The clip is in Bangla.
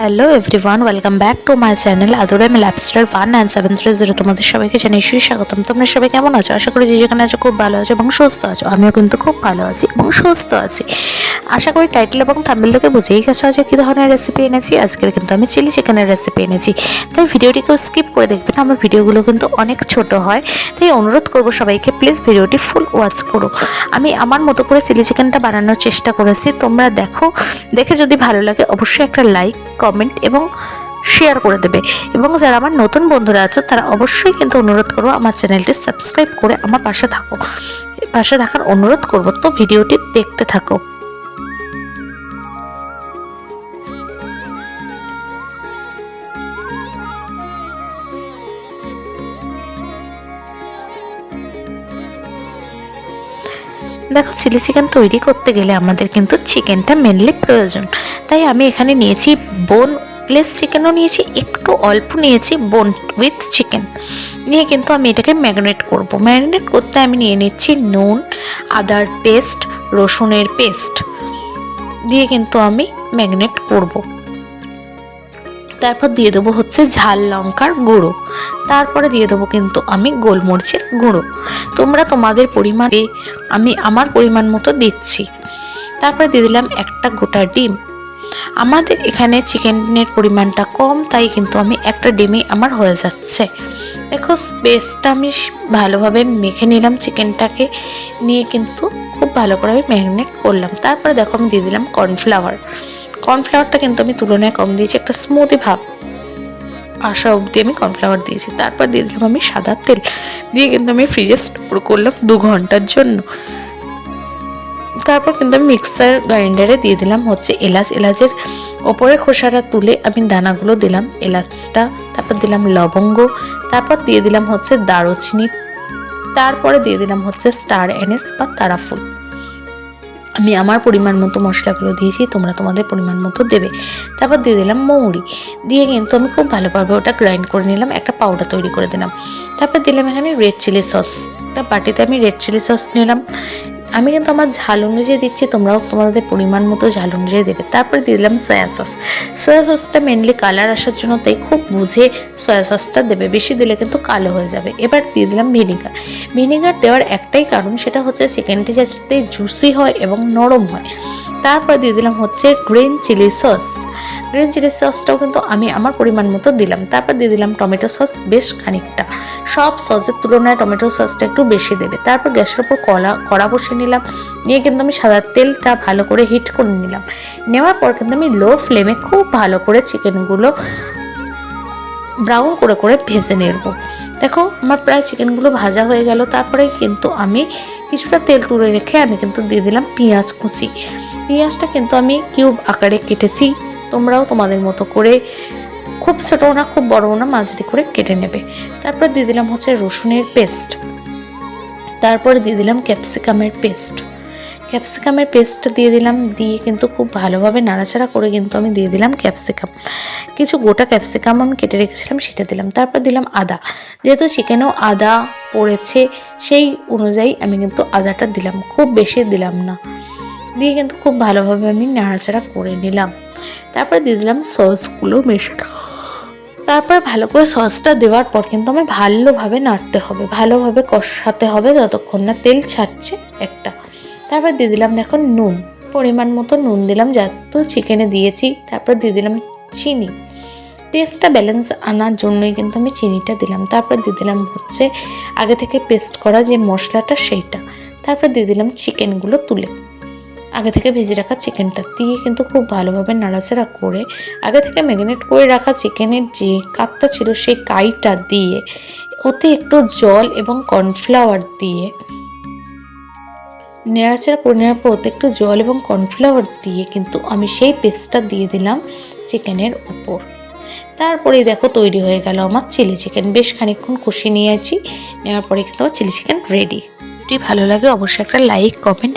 Hello everyone welcome back to my channel আদুরে আমি ল্যাপস্টার one nine seven three zero তোমাদের সবাইকে জানাই স্বাগতম। তোমরা সবাই কেমন আছো? আশা করি যে যেখানে আছো খুব ভালো আছো এবং সুস্থ আছো। আমিও কিন্তু খুব ভালো আছি এবং সুস্থ আছি। আশা করি টাইটেল এবং থাম্বেল থেকে বুঝেই গেছো আজকে কী ধরনের রেসিপি এনেছি। আজকের কিন্তু আমি চিলি চিকেনের রেসিপি এনেছি। তাই ভিডিওটি কেউ স্কিপ করে দেখবে না, আমার ভিডিওগুলো কিন্তু অনেক ছোট হয়। তাই অনুরোধ করব সবাইকে প্লিজ ভিডিওটি ফুল ওয়াচ করো। আমি আমার মতো করে চিলি চিকেনটা বানানোর চেষ্টা করেছি। তোমরা দেখো। দেখে যদি ভালো লাগে, অবশ্যই একটা লাইক কমেন্ট এবং শেয়ার করে দেবে। এবং যারা আমার নতুন বন্ধুরা আছে, তারা অবশ্যই কিন্তু অনুরোধ করব আমার চ্যানেলটি সাবস্ক্রাইব করে আমার পাশে থাকো। পাশে থাকার অনুরোধ করব, তো ভিডিওটি দেখতে থাকো। দেখো, চিলি চিকেন তৈরি করতে গেলে আমাদের কিন্তু চিকেনটা মেনলি প্রয়োজন। তাই আমি এখানে নিয়েছি বোনলেস চিকেনও নিয়েছি, একটু অল্প নিয়েছি বোন উইথ চিকেন নিয়ে কিন্তু আমি এটাকে ম্যারিনেট করব। ম্যারিনেট করতে আমি নিয়ে নিচ্ছি নুন, আদার পেস্ট রসুনের পেস্ট দিয়ে কিন্তু আমি ম্যাগনেট করব। তারপর দিয়ে দেবো হচ্ছে ঝাল লঙ্কার গুঁড়ো। তারপরে দিয়ে দেবো কিন্তু আমি গোলমরিচের গুঁড়ো। তোমরা তোমাদের পরিমাণে আমি আমার পরিমাণ মতো দিচ্ছি। তারপরে দিয়ে দিলাম একটা গোটা ডিম। আমাদের এখানে চিকেনের পরিমাণটা কম, তাই কিন্তু আমি একটা ডিমই আমার হয়ে যাচ্ছে। দেখো পেস্টটা আমি ভালোভাবে মেখে নিলাম চিকেনটাকে। নিয়ে কিন্তু খুব ভালো করে আমি ম্যারিনেট করলাম। তারপরে দেখো আমি দিয়ে দিলাম কর্নফ্লাওয়ার কর্নফ্লাওয়ারটা কিন্তু আমি তুলনায় কম দিয়েছি, একটা স্মুদি ভাব। আসা অবধি আমি কর্নফ্লাওয়ার দিয়েছি, তারপর দিয়ে দিলাম আমি সাদা তেল। দিয়ে কিন্তু আমি ফ্রিজে স্টোর করলাম দু ঘণ্টার জন্য। তারপর কিন্তু আমি মিক্সার গ্রাইন্ডারে দিয়ে দিলাম হচ্ছে এলাচ। এলাচের ওপরের খোসাটা তুলে আমি দানাগুলো দিলাম, এলাচটা, তারপর দিলাম লবঙ্গ, তারপর দিয়ে দিলাম হচ্ছে দারুচিনি। তারপরে দিয়ে দিলাম হচ্ছে স্টার এনএস বা তারাফুল। আমি আমার পরিমাণ মতো মশলাগুলো দিয়েছি, তোমরা তোমাদের পরিমাণ মতো দেবে। তারপর দিয়ে দিলাম মৌরি। দিয়ে কিন্তু আমি খুব ভালোভাবে ওটা গ্রাইন্ড করে নিলাম, একটা পাউডার তৈরি করে দিলাম। তারপর দিলাম এখানে রেড চিলি সস একটা বাটিতে আমি রেড চিলি সস নিলাম। আমি কিন্তু আমার ঝাল অনুযায়ী দিচ্ছি, তোমরাও তোমাদের পরিমাণ মতো ঝাল অনুযায়ী দেবে। তারপরে দিয়ে দিলাম সয়া সস সয়া সসটা মেনলি কালার আসার জন্য তাই খুব বুঝে সয়া সসটা দেবে। বেশি দিলে কিন্তু কালো হয়ে যাবে। এবার দিয়ে দিলাম ভিনিগার ভিনিগার দেওয়ার একটাই কারণ, সেটা হচ্ছে চিকেনটি যাতে জুসি হয় এবং নরম হয়। তারপর দিয়ে দিলাম হচ্ছে green chilli sauce green chilli সসটাও কিন্তু আমি আমার পরিমাণ মতো দিলাম। তারপর দিয়ে দিলাম টমেটো সস বেশ খানিকটা। সব সসের তুলনায় টমেটো সসটা একটু বেশি দেবে। তারপর গ্যাসের উপর কলা, কড়া বসিয়ে নিলাম। নিয়ে কিন্তু আমি সাদা তেলটা ভালো করে হিট করে নিলাম। নেওয়ার পর কিন্তু আমি লো ফ্লেমে খুব ভালো করে চিকেনগুলো ব্রাউন করে করে ভেজে নেব। দেখো, আমার প্রায় চিকেনগুলো ভাজা হয়ে গেল। তারপরে কিন্তু আমি কিছুটা তেল তুলে রেখে আমি কিন্তু দিয়ে দিলাম পেঁয়াজ কুচি। পেঁয়াজটা কিন্তু আমি কিউব আকারে কেটেছি। তোমরাও তোমাদের মতো করে খুব ছোটো না, খুব বড়ও না, মাঝারি করে কেটে নেবে। তারপর দিয়ে দিলাম হচ্ছে রসুনের পেস্ট। তারপরে দিয়ে দিলাম ক্যাপসিকামের পেস্ট। ক্যাপসিকামের পেস্ট দিয়ে দিলাম, দিয়ে কিন্তু খুব ভালোভাবে নাড়াচাড়া করে কিন্তু আমি দিয়ে দিলাম ক্যাপসিকাম। কিছু গোটা ক্যাপসিকাম আমি কেটে রেখেছিলাম, সেটা দিলাম। তারপর দিলাম আদা। যেহেতু চিকেনেও আদা পড়েছে, সেই অনুযায়ী আমি কিন্তু আদাটা দিলাম। খুব বেশি দিলাম না। দিয়ে কিন্তু খুব ভালোভাবে আমি নাড়াচাড়া করে নিলাম। তারপর দিয়ে দিলাম সসগুলো মেশানো। তারপর ভালো করে সসটা দেওয়ার পর কিন্তু আমি ভালোভাবে নাড়তে হবে, ভালোভাবে কষাতে হবে যতক্ষণ না তেল ছাড়ছে একটা। তারপর দিয়ে দিলাম দেখো নুন, পরিমাণ মতো নুন দিলাম, যত চিকেনে দিয়েছি। তারপর দিয়ে দিলাম চিনি। টেস্টটা ব্যালেন্স আনার জন্যই কিন্তু আমি চিনিটা দিলাম। তারপর দিয়ে দিলাম হচ্ছে আগে থেকে পেস্ট করা যে মশলাটা সেইটা। তারপর দিয়ে দিলাম চিকেনগুলো তুলে। আগে থেকে ভেজে রাখা চিকেনটা। দিয়ে কিন্তু খুব ভালোভাবে নাড়াচাড়া করে, আগে থেকে ম্যারিনেট করে রাখা চিকেনের যে কাতটা ছিল সেই কাইটা দিয়ে, ওতে একটু জল এবং কর্নফ্লাওয়ার দিয়ে, নেড়াচাড়া করে নেওয়ার পর ওতে একটু জল এবং কর্নফ্লাওয়ার দিয়ে কিন্তু আমি সেই পেস্টটা দিয়ে দিলাম চিকেনের উপর তারপরে দেখো তৈরি হয়ে গেল আমার চিলি চিকেন। বেশ খানিকক্ষণ কষিয়ে নিয়েছি, নেওয়ার পরে কিন্তু আমার চিলি চিকেন রেডি। যদি ভালো লাগে অবশ্যই একটা লাইক, কমেন্ট